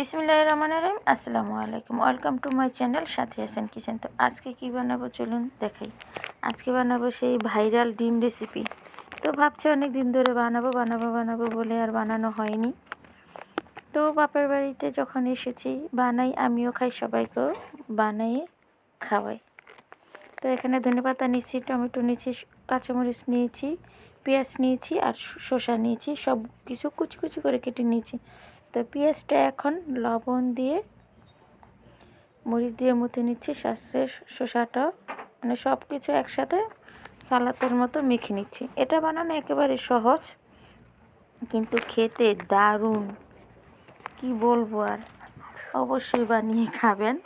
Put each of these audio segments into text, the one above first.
বিসমিল্লাহ রহমান রহিম, আসসালামু আলাইকুম। Welcome to my channel Sathi Hasan kitchen. তো আজকে কি বানাবো চলুন দেখাই। আজকে বানাবো সেই ভাইরাল ডিম রেসিপি তো ভাবছি অনেক দিন ধরে বানাবো বানাবো বানাবো বলে আর বানানো হয়নি। তো বাপের বাড়িতে যখন এসেছি, বানাই, আমিও খাই, সবাইকেও বানাই খাওয়াই। তো এখানে ধনেপাতা নিয়েছি, টমেটো নিয়েছি, কাঁচামরিচ নিয়েছি, পেঁয়াজ নিয়েছি আর শসা নিয়েছি, সব কিছু কুচি কুচি করে কেটে নিয়েছি। তো পেঁয়াজটা এখন লবণ দিয়ে মরিচ দিয়ে মতো নিচ্ছি সাথে শসাটা মানে সব কিছু একসাথে সালাতের মতো মেখে নিচ্ছি। এটা বানানো একেবারে সহজ, কিন্তু খেতে দারুণ। কি বলব আর? অবশ্যই বানিয়ে খাবেন।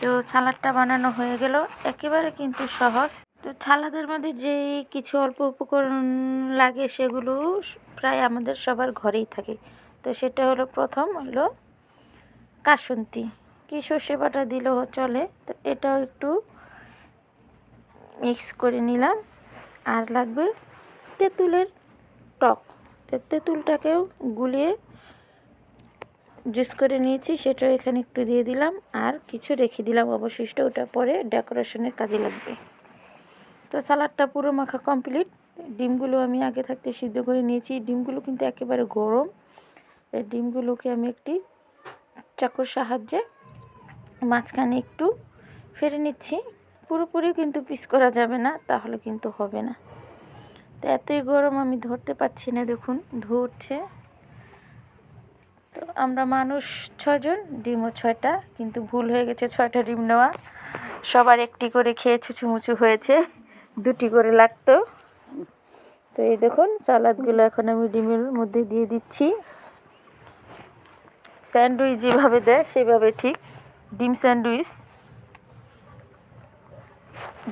তো সালাডটা বানানো হয়ে গেল, একেবারে কিন্তু সহজ। তো সালাদের মধ্যে যে কিছু অল্প উপকরণ লাগে সেগুলো প্রায় আমাদের সবার ঘরেই থাকে। তো সেটা হলো প্রথম হলো কাসুন্তি। কি সর্ষে বাটা দিলেও চলে, তো এটাও একটু মিক্স করে নিলাম। আর লাগবে তেঁতুলের টক। তেঁতুলটাকেও গুলিয়ে জুস করে নিয়েছি, সেটাও এখানে একটু দিয়ে দিলাম। আর কিছু রেখে দিলাম অবশিষ্ট, ওটা পরে ডেকোরেশনের কাজে লাগবে। তো সালাডটা পুরো মাখা কমপ্লিট ডিমগুলো আমি আগে থাকতে সিদ্ধ করে নিয়েছি। ডিমগুলো কিন্তু একেবারে গরম। এই ডিমগুলোকে আমি একটি চাকুর সাহায্যে মাঝখানে একটু ফেরে নিচ্ছি। পুরোপুরি কিন্তু পিস করা যাবে না, তাহলে কিন্তু হবে না। তো এতই গরম আমি ধরতে পাচ্ছি না, দেখুন ধরছে তো আমরা মানুষ ছজন ডিমও ছয়টা, কিন্তু ভুল হয়ে গেছে ছয়টা ডিম নেওয়া। সবার একটি করে খেয়ে ছুচুমুচু হয়েছে, দুটি করে লাগতো। তো এই দেখুন, সালাদগুলো এখন আমি ডিমের মধ্যে দিয়ে দিচ্ছি। স্যান্ডউইচ যেভাবে দেয়, সেভাবে ঠিক। ডিম স্যান্ডউইচ।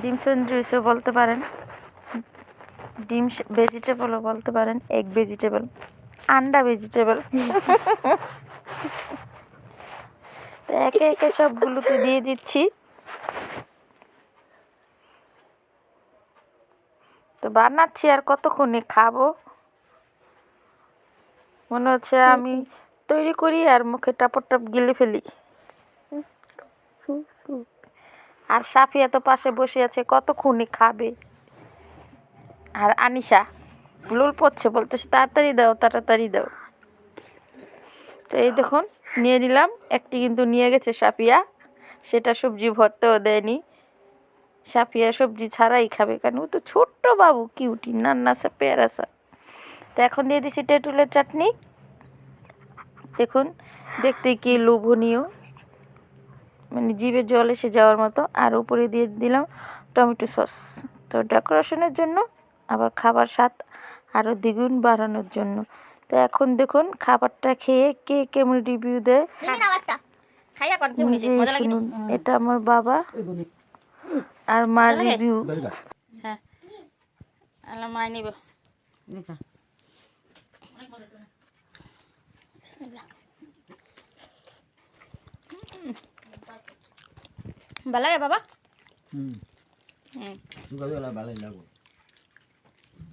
ডিম স্যান্ডউইচও বলতে পারেন। ডিম ভেজিটেবলও বলতে পারেন। এগ ভেজিটেবল, আন্ডা ভেজিটেবল। তো একে একে সবগুলোকে দিয়ে দিচ্ছি। তো বানাচ্ছি আর কতক্ষণে খাব? মনে হচ্ছে আমি তৈরি করি আর মুখে টাপর টাপ গিলে ফেলি। আর সাফিয়া তো পাশে বসে আছে, কতক্ষণে খাবে? আর আনিশা, লুল পড়ছে বলতেছে, তাড়াতাড়ি দাও তাড়াতাড়ি দাও। তো এই দেখুন, নিয়ে নিলাম, একটি কিন্তু নিয়ে গেছে সাফিয়া। সেটা সবজি ভরতেও দেয়নি। সাফিয়া সবজি ছাড়াই খাবে কেন? ও তো ছোট্ট বাবু, কিউটি, নান্না নান্নাসা পেয়ারাসা তো এখন দিয়ে দিছি তেঁতুলের চাটনি। দেখুন দেখতে কি লোভনীয়। মানে জিভে জল এসে যাওয়ার মতো। আর উপরে দিয়ে দিলাম টমেটো সস। তো ডেকোরেশনের জন্য আবার খাবার স্বাদ আরও দ্বিগুণ বাড়ানোর জন্য। তো এখন দেখুন খাবারটা খেয়ে কে কেমন রিভিউ দেয়। শুনুন এটা আমার বাবা আর মার রিভিউ হ্যাঁ। মাই নিব। ভালো লাগে বাবা। হুম। হুম। চুকা ভালোই লাগবে।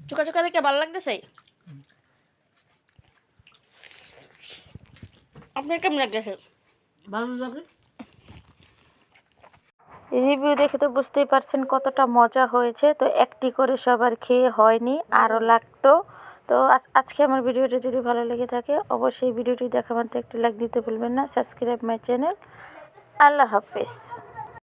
চুকা চুকা দেখে ভালো লাগতেছে? আপনার কেমন লাগতেছে? ভালো রিভিউ দেখে তো বুঝতেই পারছেন কতটা মজা হয়েছে। তো একটি করে সবার খেয়ে হয়নি আরও লাগতো। তো আজ- আজকে আমার ভিডিওটা যদি ভালো লেগে থাকে অবশ্যই ভিডিওটি দেখা মাত্র একটি লাইক দিতে ভুলবেন না। সাবস্ক্রাইব মাই চ্যানেল আল্লাহ হাফিজ।